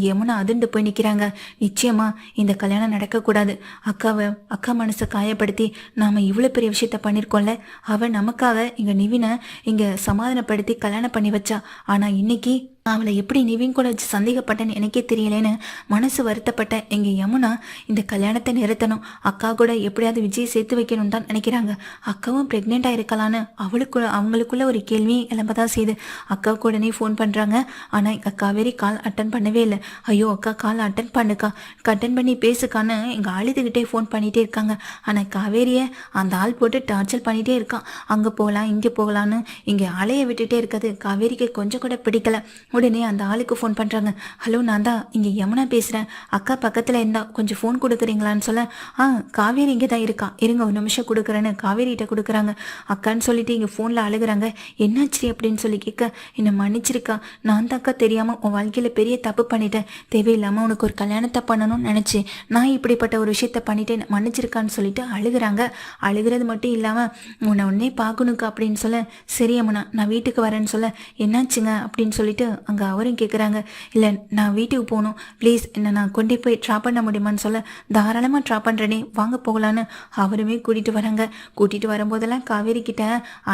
[SPEAKER 1] யமுனா அதிர்ந்து போய் நிற்கிறாங்க நிச்சயமா இந்த கல்யாணம் நடக்கக்கூடாது. அக்காவை அக்கா மனசை காயப்படுத்தி நாம் இவ்வளோ பெரிய விஷயத்த பண்ணியிருக்கோம்ல அவள் நமக்காக இங்கே நிவினை இங்கே சமாதானப்படுத்தி கல்யாணம் பண்ணி வச்சா. ஆனால் இன்னைக்கு அவளை எப்படி நிவின் கூட சந்தேகப்பட்டேன்னு எனக்கே தெரியலேன்னு மனசு வருத்தப்பட்ட எங்க யமுனா இந்த கல்யாணத்தை நிறுத்தணும். அக்கா கூட எப்படியாவது விஜய் சேர்த்து வைக்கணும் தான் நினைக்கிறாங்க. அக்காவும் ப்ரெக்னெண்ட்டாக இருக்கலான்னு அவளுக்குள்ள அவங்களுக்குள்ள ஒரு கேள்வி தான் செய்யுது. அக்காவுக்கு உடனே ஃபோன் பண்ணுறாங்க ஆனால் எங்கள் காவேரி கால் அட்டன் பண்ணவே இல்லை. ஐயோ அக்கா கால் அட்டன் பண்ணுக்கா. அட்டன் பண்ணி பேசுக்கான்னு எங்கள் அழுதுகிட்டே ஃபோன் பண்ணிகிட்டே இருக்காங்க. ஆனால் காவேரியை அந்த ஆள் போட்டு டார்ச்சர் பண்ணிகிட்டே இருக்கான் அங்கே போகலாம் இங்கே போகலான்னு இங்கே அலைய விட்டுட்டே இருக்காது காவேரிக்கு கொஞ்சம் கூட பிடிக்கல. உடனே அந்த ஆளுக்கு ஃபோன் பண்ணுறாங்க ஹலோ நான் தான் இங்கே யமுனா பேசுகிறேன் அக்கா பக்கத்தில் இருந்தா கொஞ்சம் ஃபோன் கொடுக்குறீங்களான்னு சொல்ல ஆ காவேரி இங்கே தான் இருக்கா. இருங்க ஒரு நிமிஷம் கொடுக்குறேன்னு காவேரிகிட்ட கொடுக்குறாங்க. அக்கான்னு சொல்லிட்டு இங்கே ஃபோனில் அழுகுறாங்க. என்னாச்சு? அப்படின்னு சொல்லி கேட்க என்னை மன்னிச்சிருக்கா. நான் தான் அக்கா தெரியாமல் உன் வாழ்க்கையில் பெரிய தப்பு பண்ணிட்டேன். தேவையில்லாமல் உனக்கு ஒரு கல்யாணத்தை பண்ணணும்னு நினச்சி நான் இப்படிப்பட்ட ஒரு விஷயத்த பண்ணிட்டேன். மன்னிச்சிருக்கான்னு சொல்லிட்டு அழுகுறாங்க. அழுகிறது மட்டும் இல்லாமல் உன்னை உடனே பார்க்கணுக்கா அப்படின்னு சொல்ல சரி அம்மனா நான் வீட்டுக்கு வரேன்னு சொல்ல என்னாச்சுங்க? அப்படின்னு சொல்லிட்டு அங்கே அவரும் கேட்குறாங்க இல்லை நான் வீட்டுக்கு போகணும். ப்ளீஸ் என்னை நான் கொண்டு போய் ட்ராப் பண்ண முடியுமான்னு சொல்ல தாராளமாக ட்ராப் பண்ணுறேனே வாங்க போகலான்னு. அவருமே கூட்டிகிட்டு வராங்க. கூட்டிகிட்டு வரும்போதெல்லாம் காவேரி கிட்ட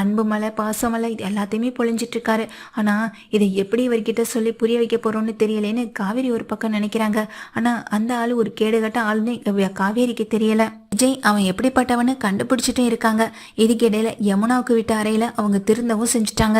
[SPEAKER 1] அன்பு மலை பாசமலை இது எல்லாத்தையுமே பொழிஞ்சிட்ருக்காரு ஆனால் இதை எப்படி இவர்கிட்ட சொல்லி புரிய வைக்க போகிறோன்னு தெரியலேன்னு காவேரி ஒரு பக்கம் நினைக்கிறாங்க. ஆனால் அந்த ஆள் ஒரு கேடுகட்ட ஆளுன்னு காவேரிக்கு தெரியலை. விஜய் அவன் எப்படிப்பட்டவன்னு கண்டுபிடிச்சிட்டும் இருக்காங்க. இதுக்கிடையில யமுனாவுக்கு விட்ட அறையில அவங்க திருந்தவும் செஞ்சுட்டாங்க.